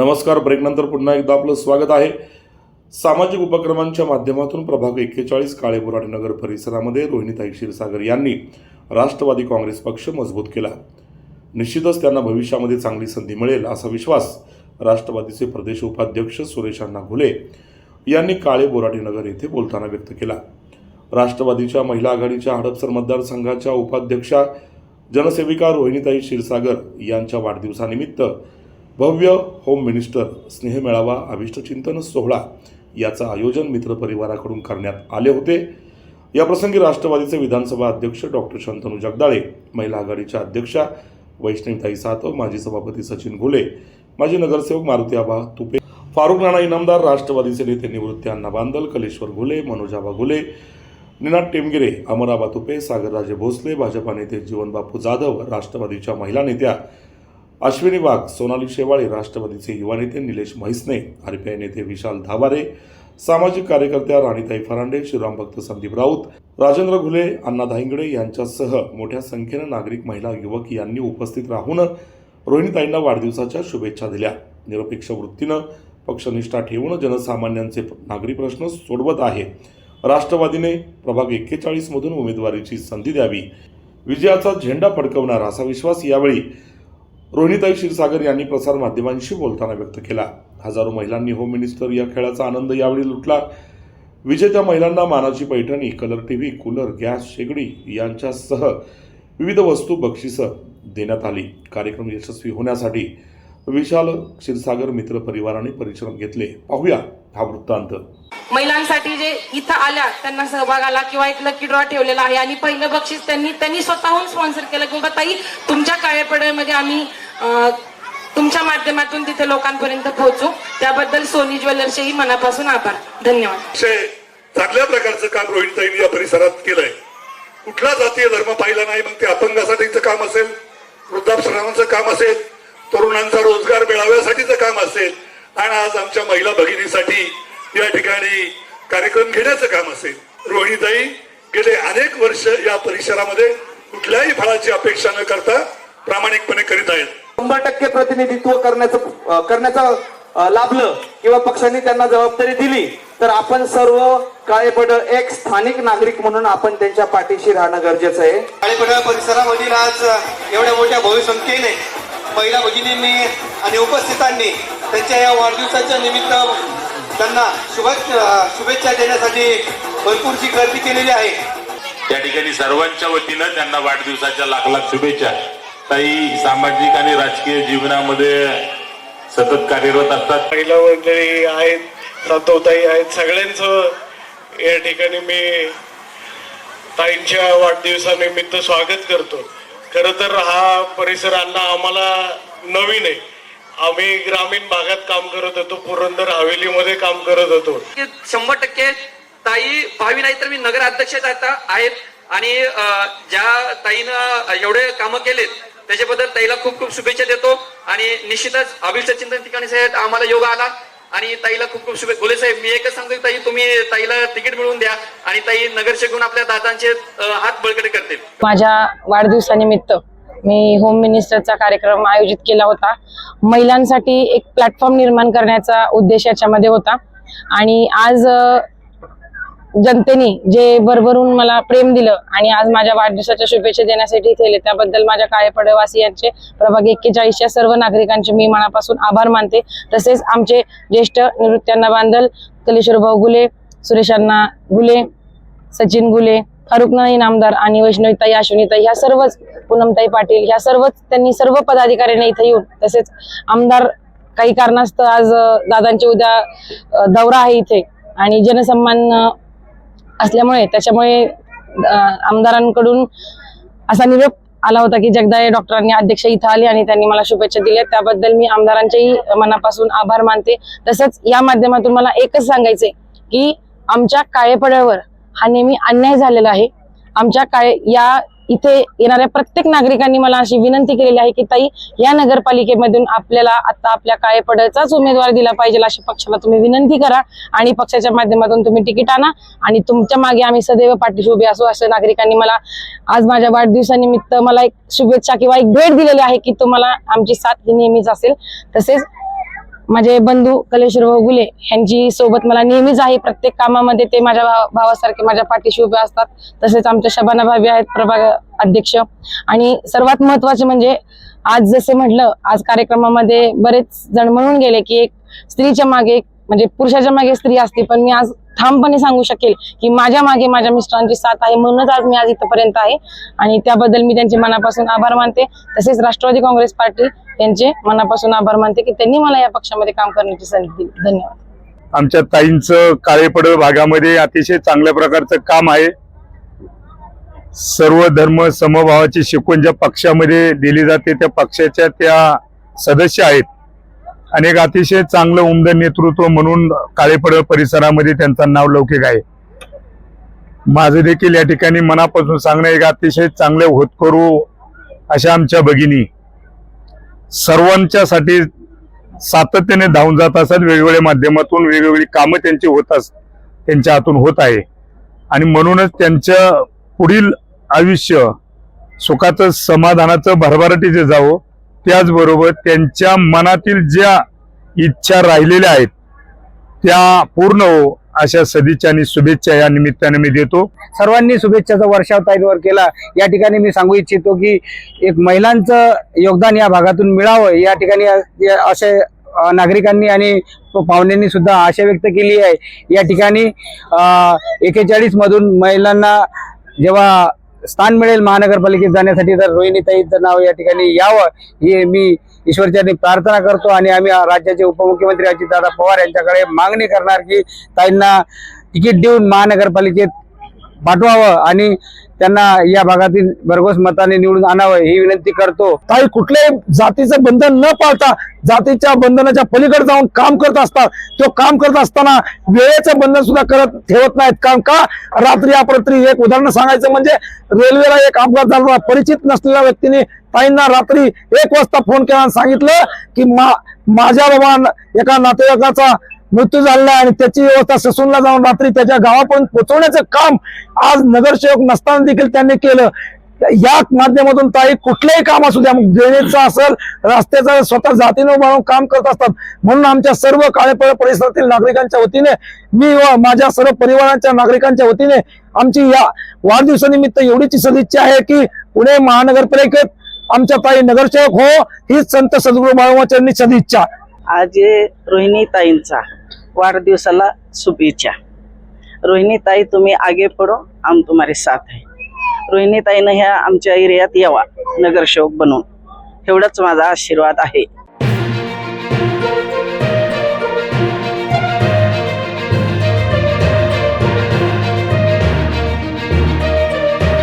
नमस्कार. ब्रेकनंतर पुन्हा एकदा आपलं स्वागत आहे. सामाजिक उपक्रमांच्या माध्यमातून प्रभाग एक्केचाळीस काळेबोराडे नगर परिसरामध्ये रोहिणीताई क्षीरसागर यांनी राष्ट्रवादी काँग्रेस पक्ष मजबूत केला. निश्चितच त्यांना भविष्यामध्ये चांगली संधी मिळेल असा विश्वास राष्ट्रवादीचे प्रदेश उपाध्यक्ष सुरेश अण्णा घुले यांनी काळे बोराडे नगर येथे बोलताना व्यक्त केला. राष्ट्रवादीच्या महिला आघाडीच्या हडपसर मतदारसंघाच्या उपाध्यक्षा जनसेविका रोहिणीताई क्षीरसागर यांच्या वाढदिवसानिमित्त भव्य होम मिनिस्टर स्नेहमेळावा अभिष्टचिंतन सोहळा याचं आयोजन मित्रपरिवाराकडून करण्यात आले होते. याप्रसंगी राष्ट्रवादीचे विधानसभा अध्यक्ष डॉक्टर शंतनू जगदाळे महिला आघाडीच्या अध्यक्षा वैष्णवताई सातव माजी सभापती सचिन घुले माजी नगरसेवक मारुती आबा तुपे फारुख राणा इनामदार राष्ट्रवादीचे नेते निवृत्ती अण्णा बांदल कलेश्वर घुले मनोजाबा घुले निनाद टेमगिरे अमराबा तुपे सागरराजे भोसले भाजपा नेते जीवनबापू जाधव राष्ट्रवादीच्या महिला नेत्या अश्विनी वाघ सोनाली शेवाळे राष्ट्रवादीचे युवा नेते निलेश म्हैसने आरपीआय नेते विशाल धाबारे सामाजिक कार्यकर्त्या राणीताई फरांडे श्रीराम भक्त संदीप राऊत राजेंद्र घुले अण्णा धाईंगडे यांच्यासह मोठ्या संख्येनं नागरिक महिला युवक यांनी उपस्थित राहून रोहिणीताईंना वाढदिवसाच्या शुभेच्छा दिल्या. निरपेक्ष वृत्तीनं पक्षनिष्ठा ठेवून जनसामान्यांचे नागरी प्रश्न सोडवत आहे. राष्ट्रवादीने प्रभाग एक्केचाळीसमधून उमेदवारीची संधी द्यावी. विजयाचा झेंडा फडकवणार असा विश्वास यावेळी रोहिणीताई क्षीरसागर यांनी प्रसारमाध्यमांशी बोलताना व्यक्त केला. हजारो महिलांनी होम मिनिस्टर या खेळाचा आनंद यावेळी लुटला. विजेत्या महिलांना मानाची Paithani colour TV cooler gas शेगडी यांच्यासह विविध वस्तू बक्षिसं देण्यात आली. कार्यक्रम यशस्वी होण्यासाठी विशाल क्षीरसागर मित्र परिवाराने परिश्रम घेतले. पाहूया हा वृत्तांत. महिलांसाठी जे इथं आल्या त्यांना सहभागाला किंवा एक लकी ड्रॉ ठेवलेला आहे. आणि पहिलं बक्षीस त्यांनी त्यांनी स्वतःहून स्पॉन्सर केलं. किंवा ताई तुमच्या काळेपडळमध्ये आम्ही तुमच्या माध्यमातून तिथे लोकांपर्यंत पोहोचू. त्याबद्दल सोनी ज्वेलर्सचेही मनापासून आभार. धन्यवाद. चांगल्या प्रकारचं काम रोहिणीताईंनी या परिसरात केलंय. कुठला जातीय धर्म पाहिला नाही मग ते अपंगासाठीचं काम असेल वृद्धाश्रमाचं काम असेल तरुणांचा रोजगार मिळाव्यासाठीचं काम असेल आणि आज आमच्या महिला भगिनीसाठी या ठिकाणी कार्यक्रम घेण्याचं काम असेल. रोहिणीताई गेले अनेक वर्ष या परिसरामध्ये कुठल्याही फळाची अपेक्षा न करता प्रामाणिकपणे करीत आहेत. शंभर टक्के प्रतिनिधित्व करण्याचं करण्याचं लाभलं किंवा पक्षांनी त्यांना जबाबदारी दिली तर आपण सर्व काळेपड एक स्थानिक नागरिक म्हणून आपण त्यांच्या पाठीशी राहणं गरजेचं आहे. काळेपडा परिसरामधील आज एवढ्या मोठ्या बहुसंख्येने महिला भगिनींनी आणि उपस्थितांनी त्यांच्या या वाढदिवसाच्या निमित्त त्यांना शुभेच्छा शुभेच्छा देण्यासाठी भरपूरची गर्दी केलेली आहे. त्या ठिकाणी सर्वांच्या वतीनं त्यांना वाढदिवसाच्या लाख लाख शुभेच्छा. ताई सामाजिक आणि राजकीय जीवनामध्ये सतत कार्यरत असतात. महिला मंडळी आहेत संतोताई आहेत सगळ्यांचं या ठिकाणी मी ताईंच्या वाढदिवसानिमित्त स्वागत करतो. खरं तर हा परिसर आणला आम्हाला नवीन आहे. आम्ही ग्रामीण भागात काम करत होतो पुरंदर हवेलीमध्ये काम करत होतो. शंभर टक्के ताई भावी नाही तर मी नगर अध्यक्ष आता आहेत. आणि ज्या ताईनं एवढे कामं केलेत त्याच्याबद्दल ताईला खूप खूप शुभेच्छा देतो. आणि निश्चितच अभिष्ट चिंतन ठिकाणी साहेब आम्हाला योग आला. आणि ताईला खूप खूप शुभेच्छा. बोले साहेब मी एकच सांगतो ताई तुम्ही ताईला तिकीट मिळवून द्या आणि ताई नगरचे गुण आपल्या दादांचे हात बळकटे करतील. माझ्या वाढदिवसानिमित्त मी होम मिनिस्टरचा कार्यक्रम आयोजित केला होता. महिलांसाठी एक प्लॅटफॉर्म निर्माण करण्याचा उद्देश याच्यामध्ये होता. आणि आज जनतेने जे भरभरून मला प्रेम दिलं आणि आज माझ्या वाढदिवसाच्या शुभेच्छा देण्यासाठी इथे त्याबद्दल माझ्या काळेपडवासियांचे प्रभाग एक्केचाळीसच्या सर्व नागरिकांचे मी मनापासून आभार मानते. तसेच आमचे ज्येष्ठ निवृत्त्यांना बांधल कलेश्वर भाऊ गुले सुरेशांना गुले सचिन गुले फारुक नाई नामदार आणि वैष्णवीताई अश्विनीताई ह्या सर्वच पूनमताई पाटील ह्या सर्वच त्यांनी सर्व पदाधिकाऱ्यांनी इथे येऊन तसेच आमदार काही कारणास्तव आज दादांचे उद्या दौरा आहे इथे. आणि जनसन्मान असल्यामुळे त्याच्यामुळे आमदारांकडून असा निरोप आला होता की जगदाळे डॉक्टरांनी अध्यक्ष इथं आले आणि त्यांनी मला शुभेच्छा दिल्या. त्याबद्दल मी आमदारांचेही मनापासून आभार मानते. तसंच या माध्यमातून मला एकच सांगायचंय की आमच्या काळेपड्यावर हा नेहमी अन्याय झालेला आहे. आमच्या काळे या इथे येणाऱ्या प्रत्येक नागरिकांनी मला अशी विनंती केलेली आहे की ताई या नगरपालिकेमधून आपल्याला आता आपल्या काळेपड्याचाच उमेदवार दिला पाहिजे अशी पक्षाला तुम्ही विनंती करा आणि पक्षाच्या माध्यमातून तुम्ही तिकीट आणा आणि तुमच्या मागे आम्ही सदैव पाठीशी उभे असू असं नागरिकांनी मला आज माझ्या वाढदिवसानिमित्त मला एक शुभेच्छा किंवा एक भेट दिलेली आहे की तुम्हाला आमची साथ ही नेहमीच असेल. तसेच माझे बंधू कलेश्वर भोगुले गुले यांची सोबत मला नेहमीच आहे. प्रत्येक कामामध्ये ते माझ्या भावासारखे माझ्या पाठीशी उभे असतात. तसेच आमच्या शबाना भावी आहेत प्रभाग अध्यक्ष. आणि सर्वात महत्त्वाचे म्हणजे आज जसे म्हटलं आज कार्यक्रमामध्ये बरेच जण म्हणून गेले की एक स्त्रीच्या मागे म्हणजे पुरुषाच्या मागे स्त्री असते. पण मी आज ठामपणे सांगू शकेल की माझ्या मागे माझ्या मिस्टरांची साथ आहे म्हणूनच आज मी आज इथपर्यंत आहे. आणि त्याबद्दल मी त्यांचे मनापासून आभार मानते. तसेच राष्ट्रवादी काँग्रेस पार्टी त्यांचे मनापासून आभार मानते की त्यांनी मला या पक्षामध्ये काम करण्याची संधी दिली. धन्यवाद. आमच्या ताईंचं काळेपड भागामध्ये अतिशय चांगल्या प्रकारचं काम आहे. सर्व धर्म समभावाची शिकवण ज्या पक्षामध्ये दिली जाते त्या पक्षाच्या त्या सदस्य आहेत. आणि एक अतिशय चांगलं उमद नेतृत्व म्हणून काळेपड परिसरामध्ये त्यांचं नाव लौकिक आहे. माझं देखील या ठिकाणी मनापासून सांगणं एक अतिशय चांगले होतकरू अशा आमच्या भगिनी सर्वांच्यासाठी सातत्याने धावून जात असतात वेगवेगळ्या माध्यमातून वेगवेगळी कामं त्यांची होत अस त्यांच्या हातून होत आहे. आणि म्हणूनच त्यांच्या पुढील आयुष्य सुखाचं समाधानाचं भरभराटीचे जावं त्याचबरोबर त्यांच्या मनातील ज्या इच्छा राहिलेल्या आहेत त्या पूर्ण हो अशा सदिच्छा आणि शुभेच्छा या निमित्ताने मी देतो. सर्वांनी शुभेच्छाचा वर्षाव ताईंवर केला. या ठिकाणी मी सांगू इच्छितो की एक महिलांचं योगदान या भागातून मिळावं. या ठिकाणी असे नागरिकांनी आणि पाहुण्यांनी सुद्धा आशा व्यक्त केली आहे. या ठिकाणी एकेचाळीस मधून महिलांना जेव्हा स्थान मिळेल महानगरपालिकेत जाण्यासाठी तर रोहिणीताईचं नाव या ठिकाणी यावं हे मी ईश्वरचरणी प्रार्थना करतो आणि आम्ही राज्याचे उपमुख्यमंत्री अजितदादा पवार यांच्याकडे मागणी करणार की ताईंना तिकीट देऊन महानगरपालिकेत पाठवावं आणि त्यांना या भागातील भरघोस मताने निवडून आणावं ही विनंती करतो. काही कुठल्याही जातीचं बंधन न पाळता जातीच्या बंधनाच्या पलीकडे जाऊन काम करत असतात. तो काम करत असताना वेळेचं बंधन सुद्धा करत ठेवत नाहीत. कारण का? रात्री अपरात्री एक उदाहरण सांगायचं म्हणजे रेल्वेला एक अपघात झाला परिचित नसलेल्या व्यक्तीने ताईंना रात्री एक वाजता फोन केला आणि सांगितलं की मा माझ्या बाबा एका नातेवाईकाचा मृत्यू झालेला आणि त्याची व्यवस्था ससूनला जाऊन रात्री त्याच्या गावापर्यंत पोहोचवण्याचं काम आज नगरसेवक नसताना देखील त्यांनी केलं. या माध्यमातून ताई कुठलेही काम असू द्या मग ड्रेनेजचं असेल रस्त्याचं स्वतः जातीनं उभारून काम करत असतात. म्हणून आमच्या सर्व काळेपळ परिसरातील नागरिकांच्या वतीने मी व माझ्या सर्व परिवाराच्या नागरिकांच्या वतीने आमची या वाढदिवसानिमित्त एवढीची सदिच्छा आहे की पुणे महानगरपालिकेत आमच्या ताई नगरसेवक हो हीच संत सद्गुरू बाळमाचरणी सदिच्छा. आज रोहिणी ताईंचा. वाढदिवसाला शुभेच्छा. रोहिणी ताई तुम्ही आगे पडो आम तुम्हारे साथ आहे रोहिणी ताईनं ह्या आमच्या एरियात यावा नगरसेवक बनून. एवढाच माझा आशीर्वाद आहे.